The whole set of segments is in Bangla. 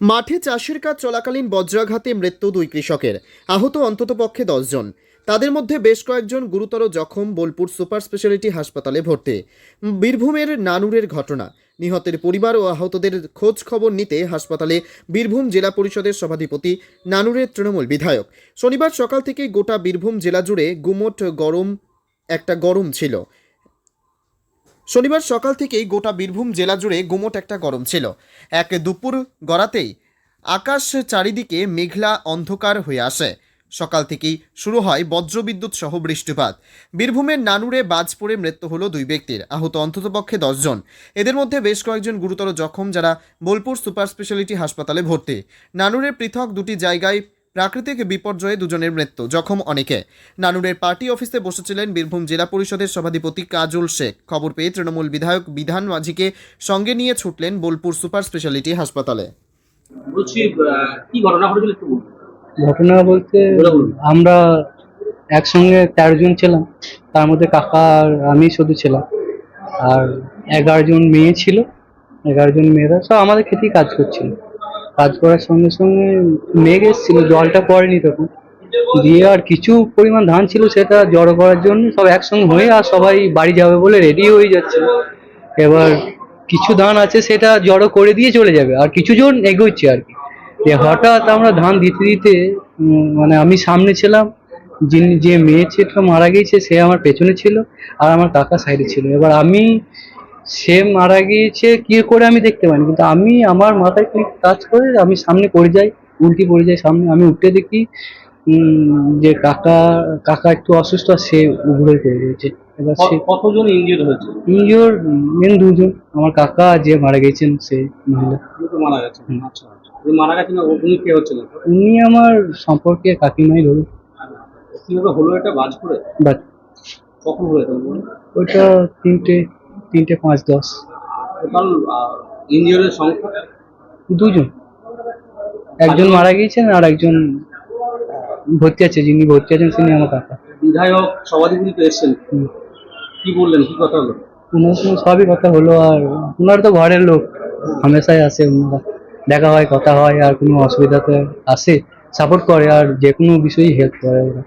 মাঠে চাষের কাজ চলাকালীন বজ্রাঘাতে মৃত্যু দুই কৃষকের। আহত অন্ততপক্ষে দশজন। তাদের মধ্যে বেশ কয়েকজন গুরুতর জখম বোলপুর সুপার স্পেশালিটি হাসপাতালে ভর্তি। বীরভূমের নানুরের ঘটনা। নিহতের পরিবার ও আহতদের খোঁজ খবর নিতে হাসপাতালে বীরভূম জেলা পরিষদের সভাধিপতি নানুরের তৃণমূল বিধায়ক। শনিবার সকাল থেকে গোটা বীরভূম জেলা জুড়ে গুমোট গরম, একটা গরম ছিল। শনিবার সকাল থেকেই গোটা বীরভূম জেলা জুড়ে গুমোট একটা গরম ছিল। এক দুপুর গড়াতেই আকাশ চারিদিকে মেঘলা অন্ধকার হয়ে আসে। সকাল থেকেই শুরু হয় বজ্রবিদ্যুৎ সহ বৃষ্টিপাত। বীরভূমের নানুরে বাজ পড়ে মৃত্যু হলো দুই ব্যক্তির। আহত অন্ততপক্ষে দশজন এদের মধ্যে বেশ কয়েকজন গুরুতর জখম যারা বোলপুর সুপার স্পেশালিটি হাসপাতালে ভর্তি। নানুরে পৃথক দুটি জায়গায় প্রাকৃতিক বিপর্যয়ে দুজনের মৃত্যু জখম অনেকে। নানুরের পার্টি অফিসে বসেছিলেন বীরভূম জেলা পরিষদের সভাধিপতি কাজল শেখ। খবর পেয়ে তৃণমূল বিধায়ক বিধান মাঝিকে সঙ্গে নিয়ে ছুটলেন বোলপুর সুপার স্পেশালিটি হাসপাতালে। ঘটনা বলতে আমরা একসঙ্গে তেরো জন ছিলাম তার মধ্যে কাকা আর আমি শুধু ছিলাম। আর এগারো জন মেয়ে ছিল এগারো জন মেয়েরা সব আমাদের খেতেই কাজ করছিল। কাজ করার সঙ্গে সঙ্গে মেঘ এসেছিল, জলটা পড়েনি তখন। দিয়ে আর কিছু পরিমাণ ধান ছিল সেটা জড়ো করার জন্য সব একসঙ্গে হয়ে আর সবাই বাড়ি যাবে বলে রেডি হয়ে যাচ্ছে। এবার কিছু ধান আছে সেটা জড়ো করে দিয়ে চলে যাবে, আর কিছু জন এগোচ্ছে আর কি। যে হঠাৎ আমরা ধান দিতে দিতে মানে আমি সামনে ছিলাম, যিনি যে মেয়ে ছেলেটা মারা গিয়েছে, সে আমার পেছনে ছিল, আর আমার কাকা সাইডে ছিল। এবার আমি সে মারা গিয়েছে কি করে আমি দেখতে পাইনি কিন্তু আমি আমার মাথায় খানিক কাজ করে? আমি সামনে পড়ে যাই উল্টি পড়ে যাই সামনে আমি উঠতে দেখি যে কাকা কাকা একটু অসুস্থ আর সে উগুড়ে পড়ে রয়েছে। এবার সে কতজন ইনজিওর হয়েছে? ইঞ্জোর মেন দুজন। আমার কাকা যে মারা গেছেন সে মহিলা। মারা গেছে আচ্ছা আচ্ছা। উনি মারা উনি কে হচ্ছিলেন উনি আমার সম্পর্কে কাকিমাই ধরুন কীভাবে হলো এটা? বাজ করে বাট কখন হলো এটা? ওইটা তিনটে তিনটে পাঁচ দশ। টোটাল সংখ্যা? দুজন একজন মারা গিয়েছেন আর একজন ভর্তি আছে যিনি ভর্তি আছেন তিনি আমার কাকা। বিধায়ক সভাধিপতি তো এসেছেন। কি বললেন? কি কথা হলো? ওনার সঙ্গে সবই কথা হলো আর ওনার তো ঘরের লোক। হামেশাই আসে ওনারা দেখা হয় কথা হয় আর কোনো অসুবিধাতে আসে সাপোর্ট করে আর যে কোনো বিষয়েই হেল্প করে ওরা।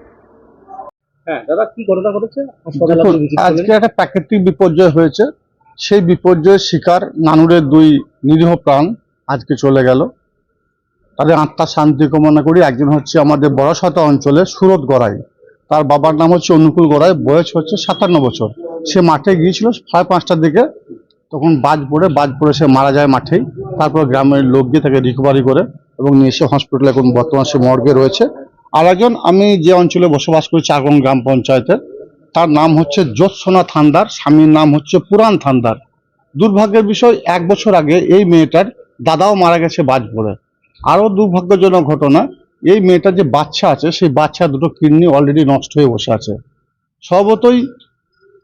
হ্যাঁ দাদা কি ঘটনা ঘটেছে? দেখুন আজকে একটা প্রাকৃতিক বিপর্যয় হয়েছে। সেই বিপর্যয়ের শিকার নানুরের দুই নিরীহ প্রাণ আজকে চলে গেল। তাদের আত্মার শান্তি কামনা করি। একজন হচ্ছে আমাদের বড়সাতা অঞ্চলে সুরত গড়াই। তার বাবার নাম হচ্ছে অনুকূল গড়াই। বয়স হচ্ছে সাতান্ন বছর। সে মাঠে গিয়েছিল সাড়ে পাঁচটার দিকে। তখন বাজ পড়ে বাজ পড়ে সে মারা যায় মাঠেই। তারপর গ্রামের লোক গিয়ে তাকে রিকভারি করে এবং নিয়ে এসে হসপিটালে এখন বর্তমান সে মর্গে রয়েছে। আর একজন, আমি যে অঞ্চলে বসবাস করি চারগং গ্রাম পঞ্চায়েতের, তার নাম হচ্ছে জ্যোৎসনা থান্দার স্বামীর নাম হচ্ছে পুরাণ থান্দার দুর্ভাগ্যের বিষয়, এক বছর আগে এই মেয়েটার দাদাও মারা গেছে বাজ পড়ে আরও দুর্ভাগ্যজনক ঘটনা, এই মেয়েটার যে বাচ্চা আছে, সেই বাচ্চা দুটো কিডনি অলরেডি নষ্ট হয়ে বসে আছে। স্বভাবতই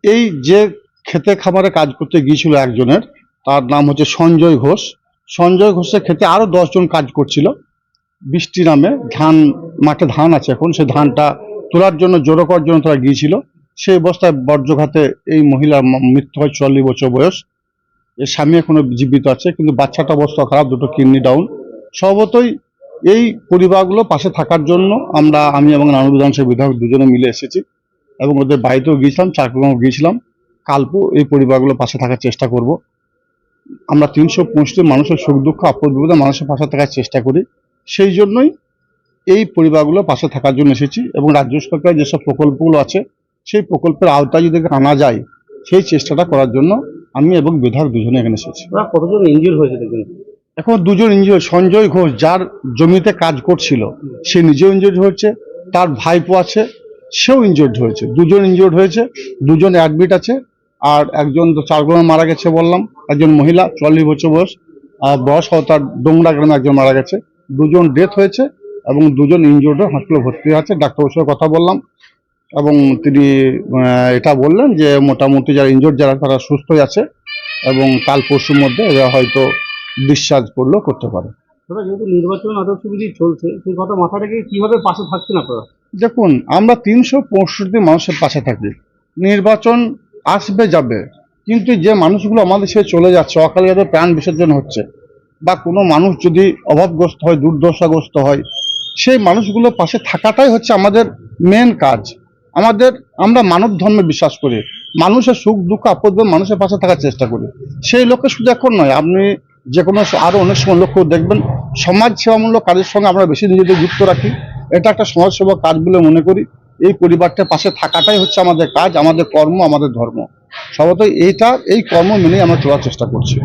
এই যে খেতে খামারে কাজ করতে গিয়েছিল একজনের, তার নাম হচ্ছে সঞ্জয় ঘোষ। সঞ্জয় ঘোষের খেতে আরও দশজন কাজ করছিল। বৃষ্টি নামে ধান, মাঠে ধান আছে এখন, সেই ধানটা তোলার জন্য জড়ো করার জন্য তারা গিয়েছিল। সেই অবস্থায় বজ্রঘাতে এই মহিলার মৃত্যু হয় চল্লিশ বছর বয়স। এর স্বামী এখনও জীবিত আছে, কিন্তু বাচ্চাটা অবস্থা খারাপ, দুটো কিডনি ডাউন। স্বভাবতই এই পরিবারগুলো পাশে থাকার জন্য আমরা, আমি এবং নানু বিধানসভা বিধায়ক দুজনে মিলে এসেছি এবং ওদের বাড়িতেও গিয়েছিলাম চাকরিও গিয়েছিলাম। কালপু এই পরিবারগুলো পাশে থাকার চেষ্টা করব। আমরা তিনশো পঁয়ষট্টি মানুষের সুখ দুঃখ আপদ বিপদে মানুষের পাশে থাকার চেষ্টা করি। সেই জন্যই এই পরিবারগুলো পাশে থাকার জন্য এসেছি এবং রাজ্য সরকারের যেসব প্রকল্পগুলো আছে সেই প্রকল্পের আওতায় যদি আনা যায় সেই চেষ্টাটা করার জন্য আমি এবং বিধায়ক দুজনে এখানে এসেছি। কতজন ইনজিওর হয়েছে দেখুন? এখন দুজন ইঞ্জুরি সঞ্জয় ঘোষ যার জমিতে কাজ করছিল সে নিজেও ইঞ্জুরি হয়েছে তার ভাইপো আছে সেও ইনজুর্ড হয়েছে দুজন ইনজুর্ড হয়েছে দুজন অ্যাডমিট আছে আর একজন তো চারগ্রামে মারা গেছে বললাম একজন মহিলা চল্লিশ বছর বয়স আর বয়স হও তার ডোংরা গ্রামে একজন মারা গেছে। দুজন ডেথ হয়েছে এবং দুজন ইনজুর্ড হসপিটালে ভর্তি আছে ডাক্তারের সঙ্গে কথা বললাম এবং তিনি এটা বললেন যে মোটামুটি যারা ইনজুর্ড যারা তারা সুস্থই আছে এবং কাল পরশুর মধ্যে এরা হয়তো ডিসচার্জ করলেও করতে পারে। যেহেতু নির্বাচন চলছে সেই কথা মাথা রেখে কীভাবে পাশে থাকছেন আপনারা? দেখুন আমরা তিনশো পঁয়ষট্টি মানুষের পাশে থাকি। নির্বাচন আসবে যাবে কিন্তু যে মানুষগুলো আমাদের সে চলে যাচ্ছে অকালে যাদের প্রাণ বিসর্জন হচ্ছে বা কোনো মানুষ যদি অভাবগ্রস্ত হয়, দুর্দশাগ্রস্ত হয়, সেই মানুষগুলোর পাশে থাকাটাই হচ্ছে আমাদের মেন কাজ। আমাদের, আমরা মানব ধর্মে বিশ্বাস করি। মানুষের সুখ, দুঃখ, আপদ মানুষের পাশে থাকার চেষ্টা করি। সেই লক্ষ্যে শুধু এখন নয়, আপনি যে কোনো আরও অনেক সময় লক্ষ্য দেখবেন, সমাজ সেবামূলক কাজের সঙ্গে আমরা বেশি নিজেদের যুক্ত রাখি। এটা একটা সমাজসেবা কাজ বলে মনে করি। এই পরিবারটার পাশে থাকাটাই হচ্ছে আমাদের কাজ, আমাদের কর্ম, আমাদের ধর্ম। সর্বত এইটা, এই কর্ম মেনেই আমরা চলার চেষ্টা করছি।